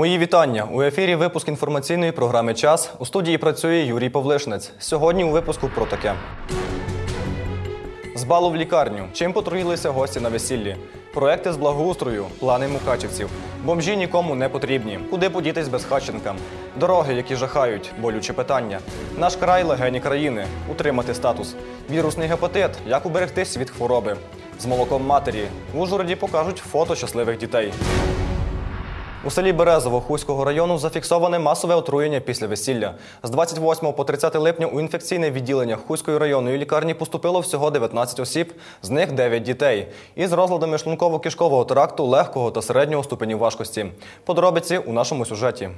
Мої вітання у ефірі. Випуск інформаційної програми Час у студії працює Юрій Павлишнець. Сьогодні у випуску про таке. З балу в лікарню. Чим потруїлися гості на весіллі? Проекти з благоустрою, плани мукачівців. Бомжі нікому не потрібні. Куди подітись без Хаченка? Дороги, які жахають, болюче питання. Наш край легені країни. Утримати статус. Вірусний гепатит. Як уберегтись від хвороби. З молоком матері. В Ужгороді покажуть фото щасливих дітей. У селі Березово Хуського району зафіксоване масове отруєння після весілля. З 28 по 30 липня у інфекційне відділення Хуської районної лікарні поступило всього 19 осіб, з них 9 дітей. Із розладами шлунково-кишкового тракту легкого та середнього ступенів важкості. Подробиці у нашому сюжеті.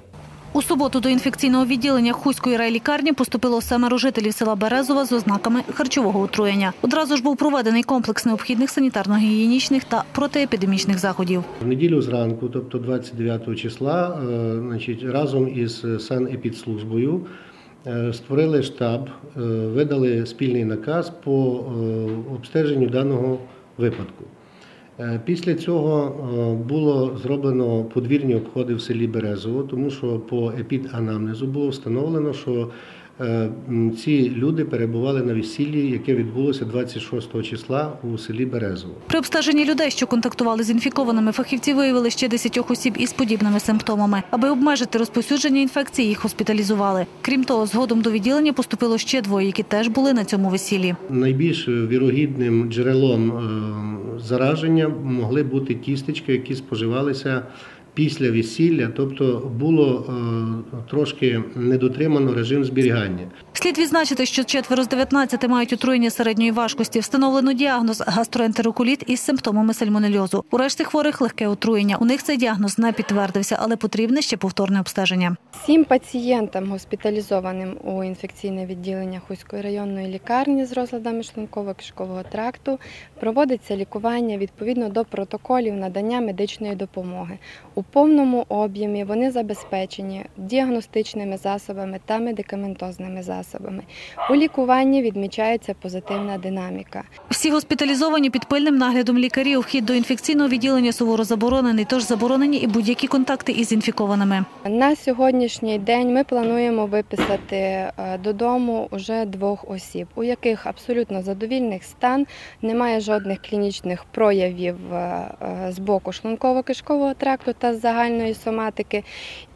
У суботу до інфекційного відділення Хуської райлікарні поступило семеро жителів села Березова з ознаками харчового отруєння. Одразу ж був проведений комплекс необхідних санітарно-гігієнічних та протиепідемічних заходів. В неділю зранку, тобто 29 числа, е, значить, разом із санепідслужбою е, створили штаб, е, видали спільний наказ по обстеженню даного випадку. Е, Після цього е, було зроблено подвірні обходи в селі Березово, тому що по епіданамнезу було встановлено, що ці люди перебували на весіллі, яке відбулося 26 числа у селі Березово. При обстеженні людей, що контактували з інфікованими, фахівці виявили ще 10 осіб із подібними симптомами. Аби обмежити розповсюдження інфекції, їх госпіталізували. Крім того, згодом до відділення поступило ще двоє, які теж були на цьому весіллі. Найбільш вірогідним джерелом е, зараження могли бути тістечки, які споживалися після весілля, тобто було е, трошки недотримано режим зберігання. Слід відзначити, що четверо з 19 мають отруєння середньої важкості. Встановлено діагноз гастроентерокуліт із симптомами сальмонельозу. У решті хворих легке отруєння. У них цей діагноз не підтвердився, але потрібне ще повторне обстеження. Всім пацієнтам, госпіталізованим у інфекційне відділення Хуської районної лікарні з розладами шлунково-кишкового тракту, проводиться лікування відповідно до протоколів надання медичної допомоги. У повному об'ємі вони забезпечені діагностичними засобами та медикаментозними засобами. У лікуванні відмічається позитивна динаміка. Всі госпіталізовані під пильним наглядом лікарів. Вхід до інфекційного відділення суворо заборонений, тож заборонені і будь-які контакти із інфікованими. На сьогоднішній день ми плануємо виписати е, додому уже двох осіб, у яких абсолютно задовільний стан, немає жодних клінічних проявів е, е, з боку шлунково-кишкового тракту та загальної соматики.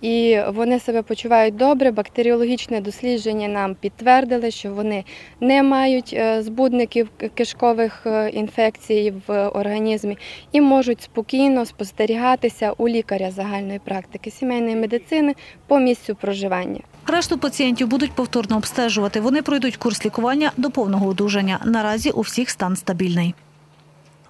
І вони себе почувають добре. Бактеріологічне дослідження нам підтвердили, що вони не мають е, збудників кишкових е, інфекцій в організмі і можуть спокійно спостерігатися у лікаря загальної практики сімейної медицини по місцю проживання. Решту пацієнтів будуть повторно обстежувати. Вони пройдуть курс лікування до повного одужання. Наразі у всіх стан стабільний.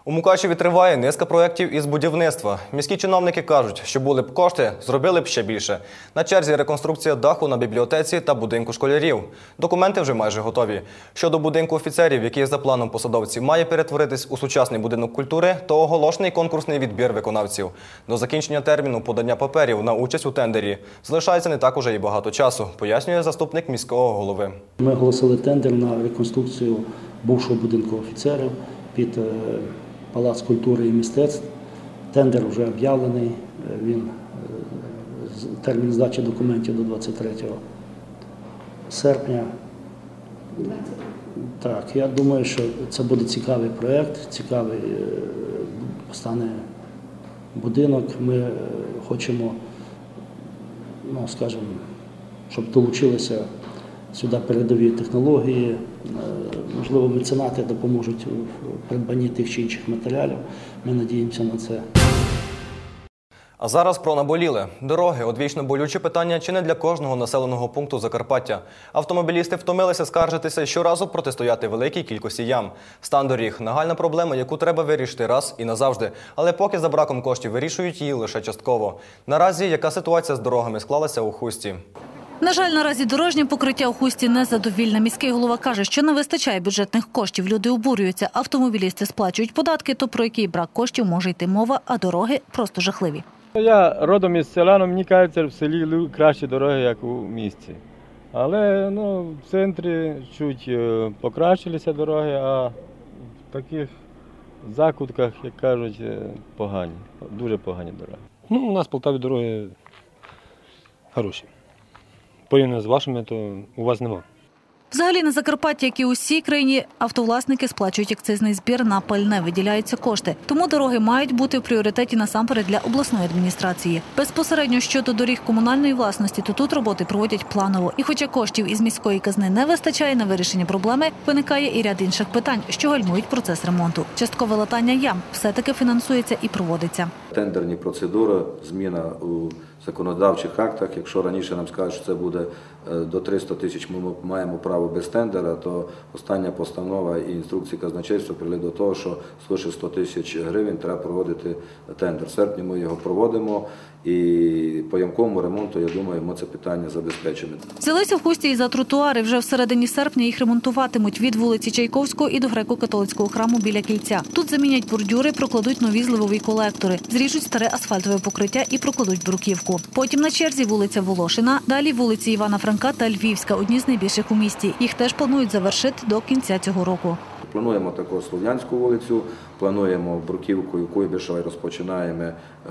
У Мукачеві триває низка проєктів із будівництва. Міські чиновники кажуть, що були б кошти, зробили б ще більше. На черзі реконструкція даху на бібліотеці та будинку школярів. Документи вже майже готові. Щодо будинку офіцерів, який за планом посадовців має перетворитись у сучасний будинок культури, то оголошений конкурсний відбір виконавців. До закінчення терміну подання паперів на участь у тендері залишається не так уже і багато часу, пояснює заступник міського голови. Ми оголосили тендер на реконструкцію бувшого будинку офіцерів під е, Палац культури і мистецтв. Тендер вже об'явлений. Він е, термін здачі документів до 23 серпня. Так, я думаю, що це буде цікавий проєкт, цікавий е, стане будинок. Ми е, хочемо, ну, скажімо, щоб долучилися сюди передові технології, е, можливо, меценати допоможуть у придбанні тих чи інших матеріалів. Ми надіємося на це. А зараз про наболіле. Дороги одвічно болюче питання чи не для кожного населеного пункту Закарпаття. Автомобілісти втомилися скаржитися щоразу протистояти великій кількості ям. Стан доріг нагальна проблема, яку треба вирішити раз і назавжди. Але поки за браком коштів вирішують її лише частково. Наразі яка ситуація з дорогами склалася у хусті? На жаль, наразі дорожнє покриття у хусті незадовільне. Міський голова каже, що не вистачає бюджетних коштів. Люди обурюються. Автомобілісти сплачують податки, то про який брак коштів може йти мова, а дороги просто жахливі. Я родом із села, але мені кажеться, в селі кращі дороги, як у місті. Але ну, в центрі чуть е, покращилися дороги, а в таких закутках, як кажуть, е, погані, дуже погані дороги. Ну, у нас в Полтаві дороги хороші. Порівняно з вашими, то у вас нема. Взагалі на Закарпатті, як і усій країні, автовласники сплачують акцизний збір на пальне, виділяються кошти. Тому дороги мають бути в пріоритеті насамперед для обласної адміністрації. Безпосередньо щодо доріг комунальної власності, то тут роботи проводять планово. І хоча коштів із міської казни не вистачає на вирішення проблеми, виникає і ряд інших питань, що гальмують процес ремонту. Часткове латання ям все-таки фінансується і проводиться. Тендерні процедури, зміна у законодавчих актах. Якщо раніше нам скажуть, що це буде е, до 300 тисяч, ми маємо право без тендера, то остання постанова і інструкції казначейства привели до того, що свише 100 тисяч гривень треба проводити тендер. В серпні ми його проводимо і по ямковому ремонту, я думаю, ми це питання забезпечимо. Взялися в хусті і за тротуари. Вже в середині серпня їх ремонтуватимуть від вулиці Чайковського і до греко-католицького храму біля кільця. Тут замінять бордюри, прокладуть нові зливові колектори, зріжуть старе асфальтове покриття і прокладуть бруківку. Потім на черзі вулиця Волошина, далі вулиці Івана Франка та Львівська, одні з найбільших у місті. Їх теж планують завершити до кінця цього року. Плануємо також Слов'янську вулицю, плануємо Бруківку і Куйбишева розпочинаємо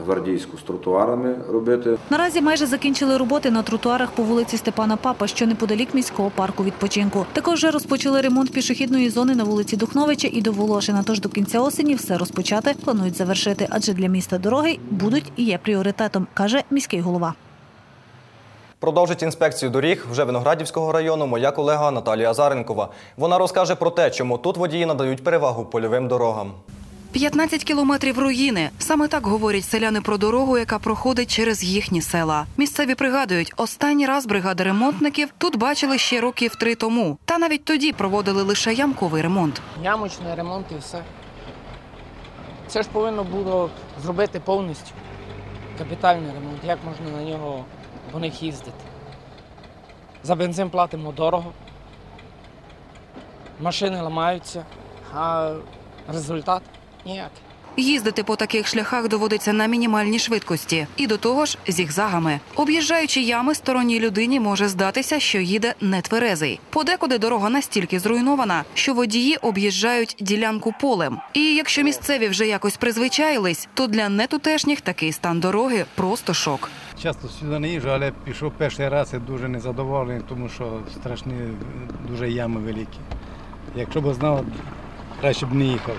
гвардійську з тротуарами робити. Наразі майже закінчили роботи на тротуарах по вулиці Степана Папа, що неподалік міського парку відпочинку. Також вже розпочали ремонт пішохідної зони на вулиці Духновича і до Волошина. Тож до кінця осені все розпочати планують завершити, адже для міста дороги будуть і є пріоритетом, каже міський голова. Продовжить інспекцію доріг вже Виноградівського району моя колега Наталія Азаренкова. Вона розкаже про те, чому тут водії надають перевагу польовим дорогам. 15 кілометрів руїни. Саме так говорять селяни про дорогу, яка проходить через їхні села. Місцеві пригадують, останній раз бригади ремонтників тут бачили ще років три тому. Та навіть тоді проводили лише ямковий ремонт. Ямочний ремонт і все. Це ж повинно було зробити повністю капітальний ремонт. Як можна на нього по них їздити? За бензин платимо дорого, машини ламаються, а результат ніякий. Їздити по таких шляхах доводиться на мінімальній швидкості і до того ж зігзагами. Об'їжджаючи ями, сторонній людині може здатися, що їде нетверезий. Подекуди дорога настільки зруйнована, що водії об'їжджають ділянку полем. І якщо місцеві вже якось призвичаїлись, то для нетутешніх такий стан дороги просто шок. Часто сюди не їжджу, але пішов перший раз і дуже незадоволений, тому що страшні дуже ями великі. Якщо б знав, краще б не їхав.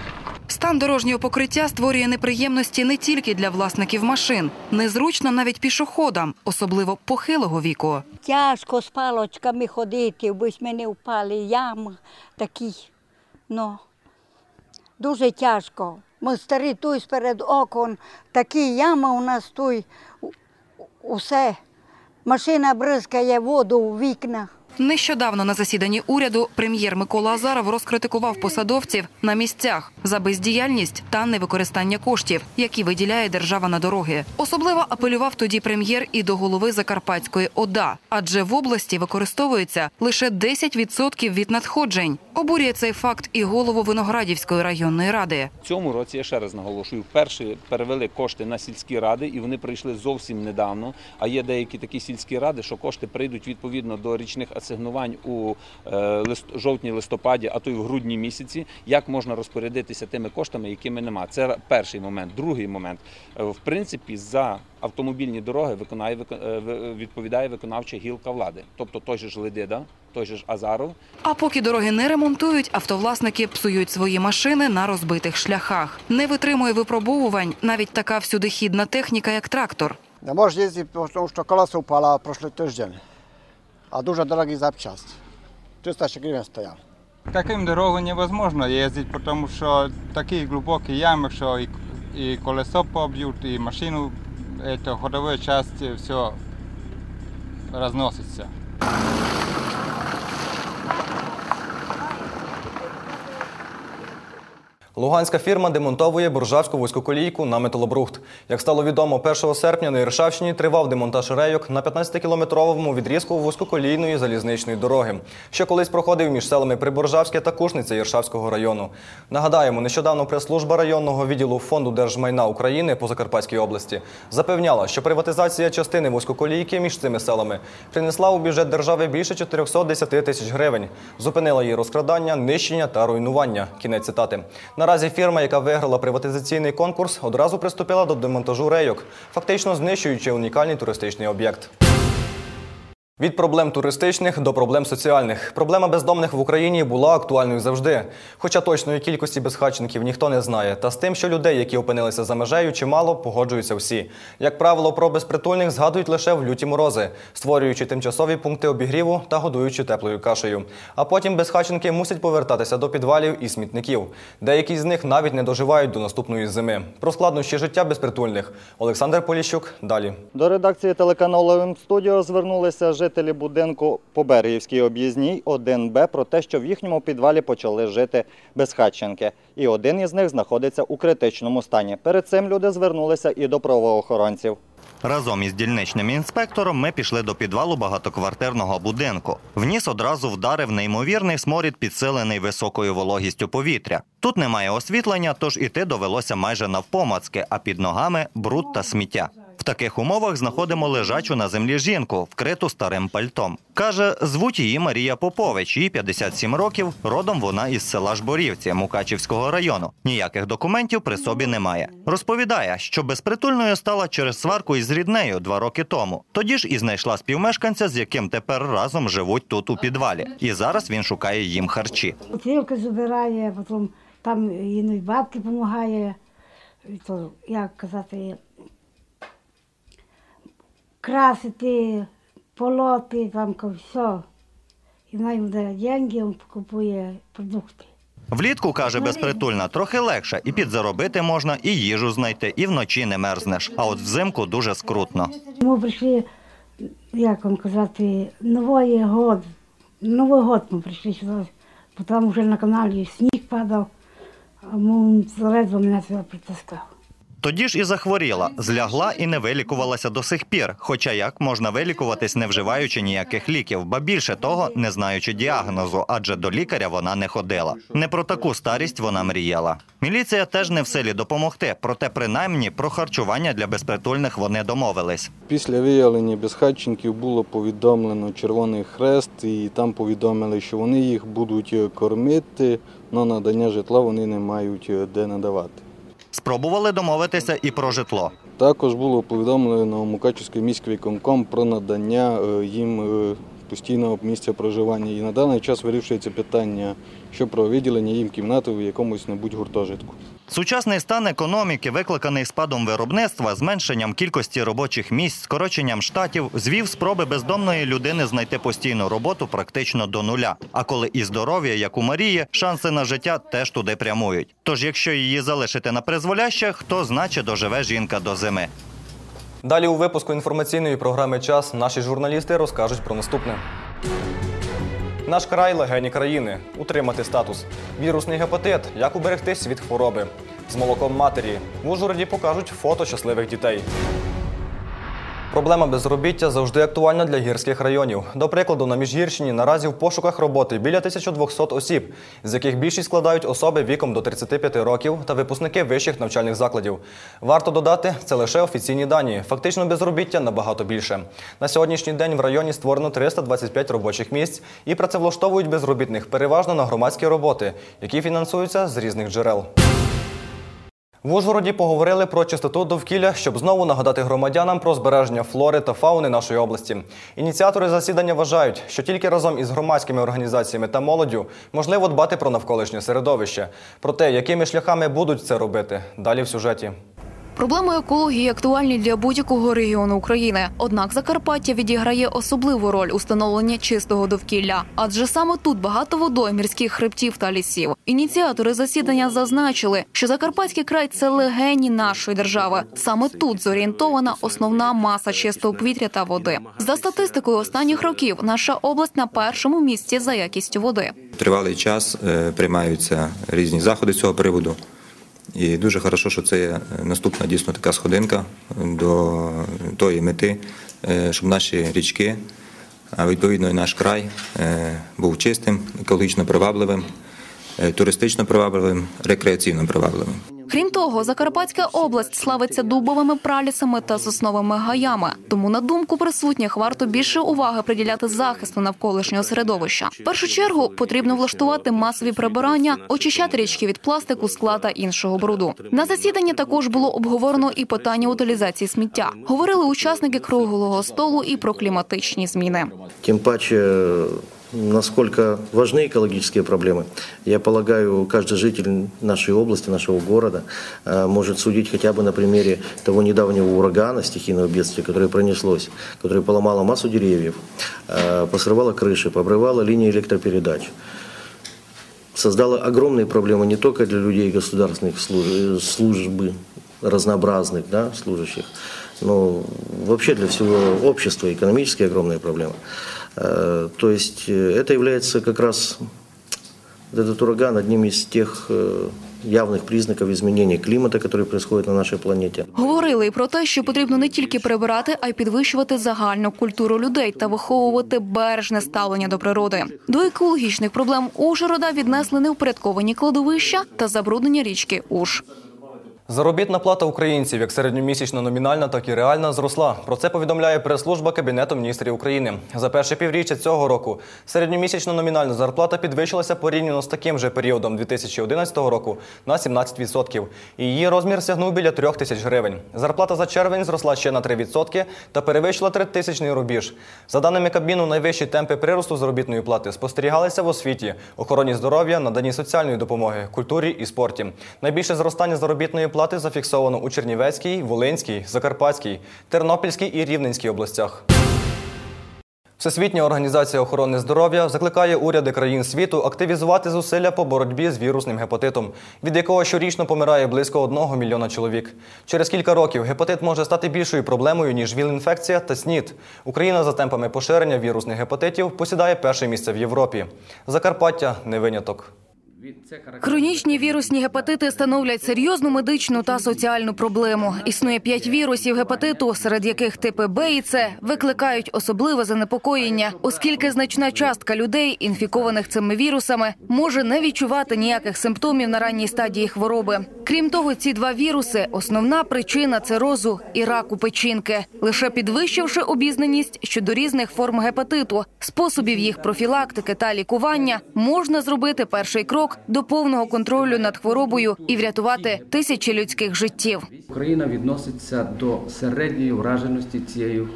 Стан дорожнього покриття створює неприємності не тільки для власників машин, незручно навіть пішоходам, особливо похилого віку. Тяжко з палочками ходити, бо ми не впали. Ям такий. Ну, дуже тяжко. Ми старі тут перед окон, такі ями у нас тут, усе. Машина бризкає воду у вікна. Нещодавно на засіданні уряду прем'єр Микола Азаров розкритикував посадовців на місцях за бездіяльність та невикористання коштів, які виділяє держава на дороги. Особливо апелював тоді прем'єр і до голови Закарпатської ОДА, адже в області використовується лише 10% від надходжень. Обурює цей факт і голову Виноградівської районної ради. В цьому році я ще раз наголошую, вперше перевели кошти на сільські ради, і вони прийшли зовсім недавно. А є деякі такі сільські ради, що кошти прийдуть відповідно до річних асигнувань у е, лист- жовтні, листопаді, а то й в грудні місяці. Як можна розпорядитися тими коштами, якими нема? Це перший момент. Другий момент. Е, В принципі, за автомобільні дороги виконає вико- е, відповідає виконавча гілка влади, тобто той же ж Ледида, той же ж Азаров, А поки дороги не ремонтують, автовласники псують свої машини на розбитих шляхах. Не витримує випробовувань навіть така всюдихідна техніка, як трактор. Не можеш їздити, тому що колесо впало прошлий тиждень. А дуже дорогі запчасті. 300 гривень стояв. Таким дорогою невозможно їздити, тому що такі глибокі ями, що і, і колесо поб'ють, і машину, это ходовой части, все разносится. Луганська фірма демонтовує буржавську вузькоколійку на металобрухт. Як стало відомо, 1 серпня на Іршавщині тривав демонтаж рейок на 15-кілометровому відрізку вузькоколійної залізничної дороги, що колись проходив між селами Приборжавське та Кушниця Іршавського району. Нагадаємо, нещодавно прес-служба районного відділу фонду держмайна України по Закарпатській області запевняла, що приватизація частини вузькоколійки між цими селами принесла у бюджет держави більше 410 тисяч гривень. Зупинила її розкрадання, нищення та руйнування. Кінець цитати. Наразі фірма, яка виграла приватизаційний конкурс, одразу приступила до демонтажу рейок, фактично знищуючи унікальний туристичний об'єкт. Від проблем туристичних до проблем соціальних. Проблема бездомних в Україні була актуальною завжди. Хоча точної кількості безхатченків ніхто не знає. Та з тим, що людей, які опинилися за межею, чимало погоджуються всі. Як правило, про безпритульних згадують лише в люті морози, створюючи тимчасові пункти обігріву та годуючи теплою кашею. А потім безхатченки мусять повертатися до підвалів і смітників. Деякі з них навіть не доживають до наступної зими. Про складнощі життя безпритульних. Олександр Поліщук далі. До редакції телеканалу «М-студіо» звернулися жителі будинку по Берегівській об'їзній 1Б про те, що в їхньому підвалі почали жити безхатченки. І один із них знаходиться у критичному стані. Перед цим люди звернулися і до правоохоронців. Разом із дільничним інспектором ми пішли до підвалу багатоквартирного будинку. Вніс одразу вдарив неймовірний сморід, підсилений високою вологістю повітря. Тут немає освітлення, тож іти довелося майже навпомацки, а під ногами бруд та сміття. Таких умовах знаходимо лежачу на землі жінку, вкриту старим пальтом. Каже, звуть її Марія Попович, їй 57 років. Родом вона із села Жборівці Мукачівського району. Ніяких документів при собі немає. Розповідає, що безпритульною стала через сварку із ріднею два роки тому. Тоді ж і знайшла співмешканця, з яким тепер разом живуть тут у підвалі. І зараз він шукає їм харчі. Бутилки забирає, потім там іноді бабки допомагає. То, як казати, красити, полоти, там все. І йому дає деньги, він купує продукти. Влітку, каже безпритульна, трохи легше, і підзаробити можна, і їжу знайти, і вночі не мерзнеш. А от взимку дуже скрутно. Ми прийшли, як вам казати, Новий год. Новий год ми прийшли сюди, бо там вже на каналі сніг падав, а ми ледве мене сюди притискав. Тоді ж і захворіла, злягла і не вилікувалася до сих пір. Хоча як можна вилікуватись, не вживаючи ніяких ліків, ба більше того, не знаючи діагнозу, адже до лікаря вона не ходила. Не про таку старість вона мріяла. Міліція теж не в силі допомогти, проте принаймні про харчування для безпритульних вони домовились. Після виявлення безхатченків було повідомлено Червоний Хрест, і там повідомили, що вони їх будуть кормити, але надання житла вони не мають де надавати. Спробували домовитися і про житло. Також було повідомлено Мукачівський міський виконком про надання е, їм е, постійного місця проживання. І на даний час вирішується питання, що про виділення їм кімнати в якомусь небудь гуртожитку. Сучасний стан економіки, викликаний спадом виробництва, зменшенням кількості робочих місць, скороченням штатів, звів спроби бездомної людини знайти постійну роботу практично до нуля. А коли і здоров'я, як у Марії, шанси на життя теж туди прямують. Тож, якщо її залишити на призволяще, хто значить доживе жінка до зими. Далі у випуску інформаційної програми Час наші журналісти розкажуть про наступне. Наш край легені країни. Утримати статус. Вірусний гепатит. Як уберегтись від хвороби. З молоком матері. В Ужгороді покажуть фото щасливих дітей. Проблема безробіття завжди актуальна для гірських районів. До прикладу, на Міжгірщині наразі в пошуках роботи біля 1200 осіб, з яких більшість складають особи віком до 35 років та випускники вищих навчальних закладів. Варто додати, це лише офіційні дані. Фактично безробіття набагато більше. На сьогоднішній день в районі створено 325 робочих місць і працевлаштовують безробітних переважно на громадські роботи, які фінансуються з різних джерел. В Ужгороді поговорили про чистоту довкілля, щоб знову нагадати громадянам про збереження флори та фауни нашої області. Ініціатори засідання вважають, що тільки разом із громадськими організаціями та молоддю можливо дбати про навколишнє середовище. Про те, якими шляхами будуть це робити, далі в сюжеті. Проблеми екології актуальні для будь-якого регіону України. Однак Закарпаття відіграє особливу роль у становленні чистого довкілля, адже саме тут багато водойм, мірських хребтів та лісів. Ініціатори засідання зазначили, що Закарпатський край це легені нашої держави. Саме тут зорієнтована основна маса чистого повітря та води. За статистикою останніх років, наша область на першому місці за якістю води. Тривалий час е, приймаються різні заходи цього приводу. І дуже хорошо, що це є наступна дійсно така сходинка до тої мети, е, щоб наші річки, а відповідно і наш край е, був чистим, екологічно привабливим, е, туристично привабливим, рекреаційно привабливим. Крім того, Закарпатська область славиться дубовими пралісами та сосновими гаями. Тому, на думку присутніх, варто більше уваги приділяти захисту навколишнього середовища. В першу чергу потрібно влаштувати масові прибирання, очищати річки від пластику, скла та іншого бруду. На засіданні також було обговорено і питання утилізації сміття. Говорили учасники круглого столу і про кліматичні зміни. Тем паче, насколько важны экологические проблемы. Я полагаю, каждый житель нашей области, нашего города э, может судить хотя бы на примере того недавнего урагана, стихийного бедствия, которое пронеслось, которое поломало массу деревьев, э, посрывало крыши, побрывало линии электропередач. Создало огромные проблемы не только для людей государственных служб, службы, разнообразных да, служащих, но вообще для всего общества экономические огромные проблемы. Э, То есть э, это является как раз вот этот ураган одним из тех э, явных признаков изменения климата, которые происходят на нашей планете. Говорили і про те, що потрібно не тільки прибирати, а й підвищувати загальну культуру людей та виховувати бережне ставлення до природи. До екологічних проблем Ужгорода віднесли невпорядковані кладовища та забруднення річки Уж. Заробітна плата українців як середньомісячна номінальна, так і реальна зросла. Про це повідомляє прес-служба Кабінету міністрів України. За перше півріччя цього року середньомісячна номінальна зарплата підвищилася порівняно з таким же періодом 2011 року на 17%. Її розмір сягнув біля 3 тисяч гривень. Зарплата за червень зросла ще на 3% та перевищила 3000 рубіж. За даними Кабміну, найвищі темпи приросту заробітної плати спостерігалися в освіті, охороні здоров'я, наданні соціальної допомоги, культурі і спорті. Найбільше зростання заробітної зафіксовано у Чернівецькій, Волинській, Закарпатській, Тернопільській і Рівненській областях. Всесвітня організація охорони здоров'я закликає уряди країн світу активізувати зусилля по боротьбі з вірусним гепатитом, від якого щорічно помирає близько одного мільйона чоловік. Через кілька років гепатит може стати більшою проблемою, ніж ВІЛ-інфекція та СНІД. Україна за темпами поширення вірусних гепатитів посідає перше місце в Європі. Закарпаття не виняток. Хронічні вірусні гепатити становлять серйозну медичну та соціальну проблему. Існує п'ять вірусів гепатиту, серед яких типи Б і С викликають особливе занепокоєння, оскільки значна частка людей, інфікованих цими вірусами, може не відчувати ніяких симптомів на ранній стадії хвороби. Крім того, ці два віруси основна причина цирозу і раку печінки. Лише підвищивши обізнаність щодо різних форм гепатиту, способів їх профілактики та лікування, можна зробити перший крок до повного контролю над хворобою і врятувати тисячі людських життів. Україна відноситься до середньої враженості цією,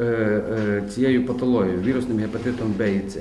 е, е, цією патологією, вірусним гепатитом Б і С,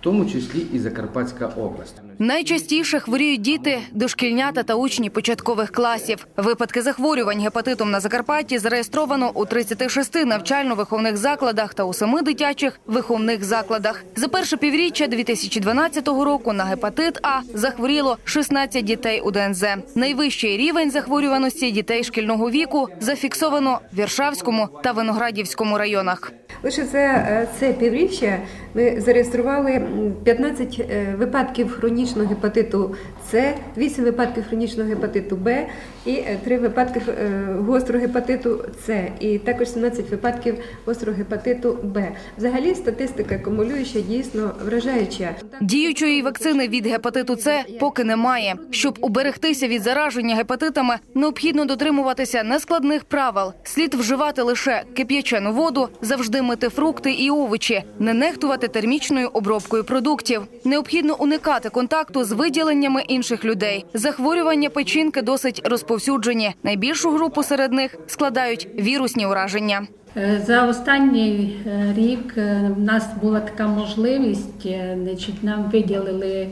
в тому числі і Закарпатська область. Найчастіше хворіють діти, дошкільнята та учні початкових класів. Випадки захворювань гепатитом на Закарпатті зареєстровано у 36 навчально-виховних закладах та у 7 дитячих виховних закладах. За перше півріччя 2012 року на гепатит А захворіло 16 дітей у ДНЗ. Найвищий рівень захворюваності дітей шкільного віку зафіксовано в Віршавському та Виноградівському районах. Лише за е, це півріччя ми зареєстрували м, 15 е, випадків хронічного гепатиту С, 8 випадків хронічного гепатиту Б і 3 випадки е, гострого гепатиту С, і також 17 випадків гострого гепатиту Б. Взагалі статистика акумулююча дійсно вражаюча. Діючої вакцини від гепатиту С поки немає. Щоб уберегтися від зараження гепатитами, необхідно дотримуватися нескладних правил. Слід вживати лише кип'ячену воду, завжди мити фрукти і овочі, не нехтувати термічною обробкою продуктів. Необхідно уникати контакту з виділеннями інших людей. Захворювання печінки досить розповсюджені. Найбільшу групу серед них складають вірусні ураження. Е, За останній е, рік е, в нас була така можливість, значить, нам виділили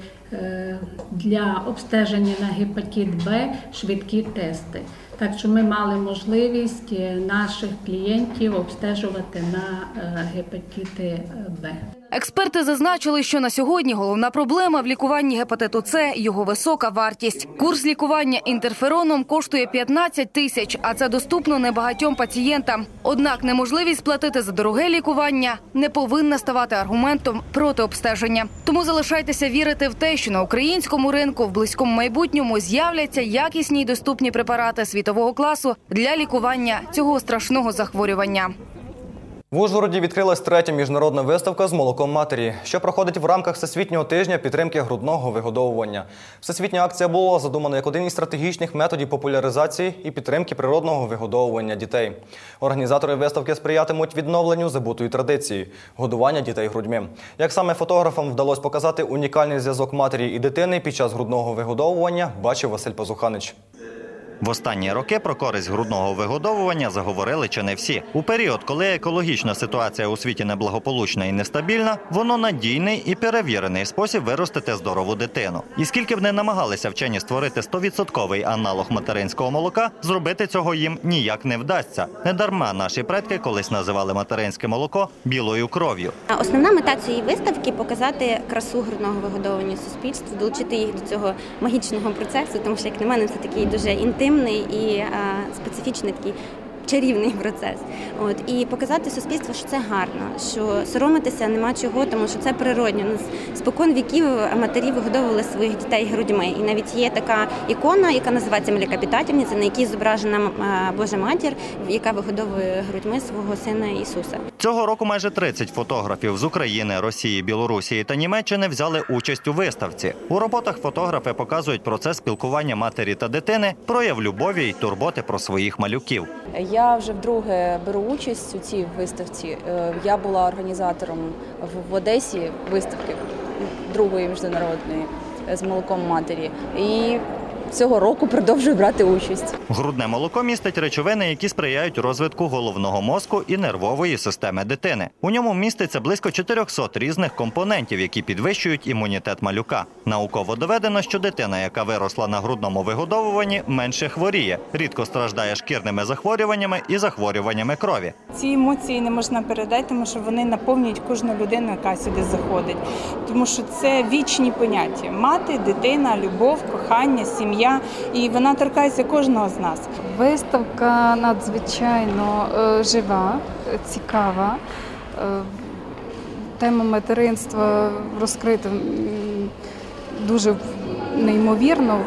для обстеження на гепатит Б швидкі тести. Так що ми мали можливість е, наших клієнтів обстежувати на е, гепатити е, Б. Експерти зазначили, що на сьогодні головна проблема в лікуванні гепатиту С – його висока вартість. Курс лікування інтерфероном коштує 15 тисяч, а це доступно небагатьом пацієнтам. Однак неможливість сплатити за дороге лікування не повинна ставати аргументом проти обстеження. Тому залишайтеся вірити в те, що на українському ринку в близькому майбутньому з'являться якісні й доступні препарати світового класу для лікування цього страшного захворювання. В Ужгороді відкрилась третя міжнародна виставка з молоком матері, що проходить в рамках Всесвітнього тижня підтримки грудного вигодовування. Всесвітня акція була задумана як один із стратегічних методів популяризації і підтримки природного вигодовування дітей. Організатори виставки сприятимуть відновленню забутої традиції годування дітей грудьми. Як саме фотографам вдалося показати унікальний зв'язок матері і дитини під час грудного вигодовування, бачив Василь Пазуханич. В останні роки про користь грудного вигодовування заговорили чи не всі. У період, коли екологічна ситуація у світі неблагополучна і нестабільна, воно надійний і перевірений спосіб виростити здорову дитину. І скільки б не намагалися вчені створити 100% аналог материнського молока, зробити цього їм ніяк не вдасться. Недарма наші предки колись називали материнське молоко білою кров'ю. Основна мета цієї виставки показати красу грудного вигодовування суспільству, долучити їх до цього магічного процесу, тому що, як на мене, це такий дуже інтимний і а, специфічний такий. Чарівний процес, от і показати суспільству, що це гарно, що соромитися нема чого, тому що це природньо. Нас спокон віків матері вигодовували своїх дітей грудьми. І навіть є така ікона, яка називається Млекопитательниця, на якій зображена Божа матір, яка вигодовує грудьми свого сина Ісуса. Цього року майже 30 фотографів з України, Росії, Білорусі та Німеччини взяли участь у виставці. У роботах фотографи показують процес спілкування матері та дитини, прояв любові й турботи про своїх малюків. Я вже вдруге беру участь у цій виставці. Е, Я була організатором в- в Одесі виставки другої міжнародної е, з молоком матері. І цього року продовжую брати участь. Грудне молоко містить речовини, які сприяють розвитку головного мозку і нервової системи дитини. У ньому міститься близько 400 різних компонентів, які підвищують імунітет малюка. Науково доведено, що дитина, яка виросла на грудному вигодовуванні, менше хворіє, рідко страждає шкірними захворюваннями і захворюваннями крові. Ці емоції не можна передати, тому що вони наповнюють кожну людину, яка сюди заходить. Тому що це вічні поняття: мати, дитина, любов, кохання, сім'я. І вона торкається кожного з нас. Виставка надзвичайно е, жива, цікава. Е, Тема материнства розкрита дуже неймовірно.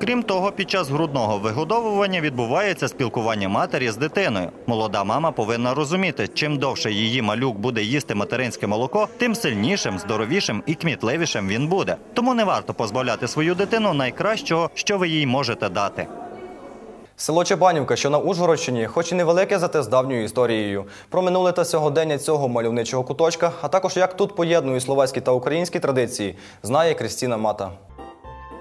Крім того, під час грудного вигодовування відбувається спілкування матері з дитиною. Молода мама повинна розуміти, чим довше її малюк буде їсти материнське молоко, тим сильнішим, здоровішим і кмітливішим він буде. Тому не варто позбавляти свою дитину найкращого, що ви їй можете дати. Село Чебанівка, що на Ужгородщині, хоч і невелике, зате з давньою історією. Про минуле та сьогодення цього мальовничого куточка, а також як тут поєднують словацькі та українські традиції, знає Крістіна Мата.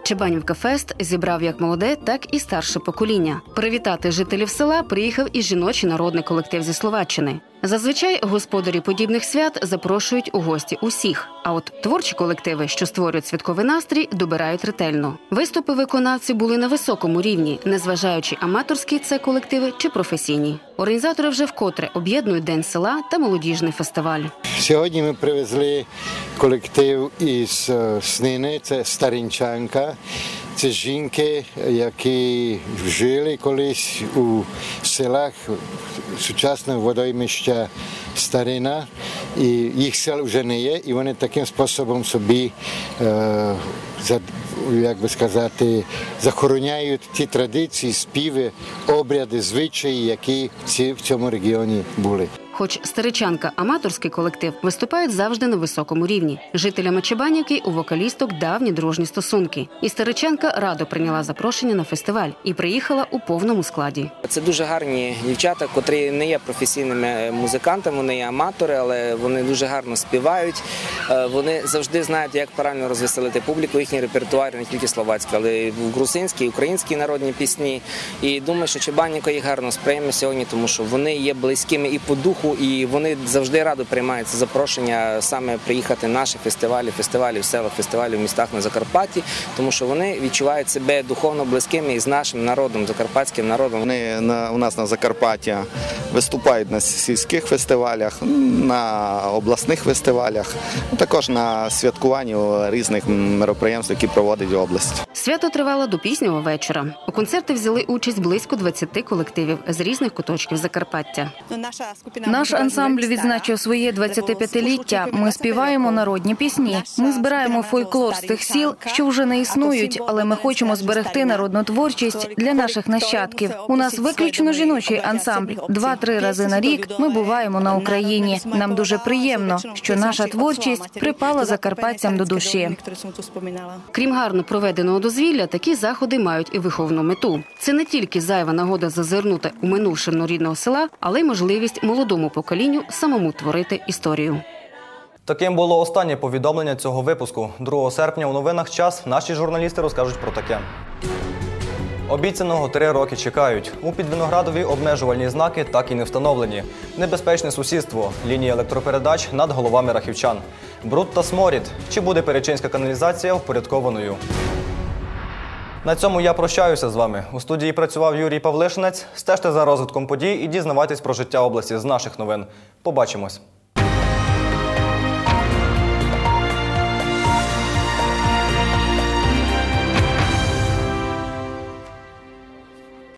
Чебанівка Фест зібрав як молоде, так і старше покоління. Привітати жителів села приїхав і жіночий народний колектив зі Словаччини. Зазвичай господарі подібних свят запрошують у гості усіх. А от творчі колективи, що створюють святковий настрій, добирають ретельно. Виступи виконавців були на високому рівні, незважаючи аматорські це колективи чи професійні. Організатори вже вкотре об'єднують день села та молодіжний фестиваль. Сьогодні ми привезли колектив із е, Снини, це Старинчанка. Це жінки, які жили колись у селах сучасного водоймища Старина, і їх сел вже не є, і вони таким способом собі, е, як би сказати, захороняють ті традиції, співи, обряди, звичаї, які в цьому регіоні були. Хоч старичанка аматорський колектив виступають завжди на високому рівні. Жителями Чебанівки у вокалісток давні дружні стосунки. І старичанка радо прийняла запрошення на фестиваль і приїхала у повному складі. Це дуже гарні дівчата, котрі не є професійними музикантами, вони є аматори, але вони дуже гарно співають. Е, Вони завжди знають, як правильно розвеселити публіку. Їхній репертуар не тільки словацький, але й грузинські, українські народні пісні. І думаю, що Чебаніко їх гарно сприйме сьогодні, тому що вони є близькими і по духу, і вони завжди радо приймають це запрошення саме приїхати на наші фестивалі, фестивалі в селах, фестивалі в містах на Закарпатті, тому що вони відчувають себе духовно близькими із нашим народом, закарпатським народом. Вони на, у нас на Закарпатті виступають на сільських фестивалях, на обласних фестивалях, ну, також на святкуванні різних мероприємств, які проводить область. Свято тривало до пізнього вечора. У концерті взяли участь близько 20 колективів з різних куточків Закарпаття. Наша Наш ансамбль відзначив своє 25-ліття. Ми співаємо народні пісні. Ми збираємо фольклор з тих сіл, що вже не існують, але ми хочемо зберегти народну творчість для наших нащадків. У нас виключно жіночий ансамбль. Два-три рази на рік ми буваємо на Україні. Нам дуже приємно, що наша творчість припала закарпатцям до душі. Крім гарно проведеного дозвілля, такі заходи мають і виховну мету. Це не тільки зайва нагода зазирнути у минувшину рідного села, але й можливість молодому поколінню самому творити історію. Таким було останнє повідомлення цього випуску. 2 серпня у новинах час наші журналісти розкажуть про таке. Обіцяного три роки чекають. У Підвиноградові обмежувальні знаки так і не встановлені. Небезпечне сусідство, лінії електропередач над головами рахівчан. Бруд та сморід. Чи буде перечинська каналізація впорядкованою? На цьому я прощаюся з вами. У студії працював Юрій Павлишинець. Стежте за розвитком подій і дізнавайтесь про життя області з наших новин. Побачимось.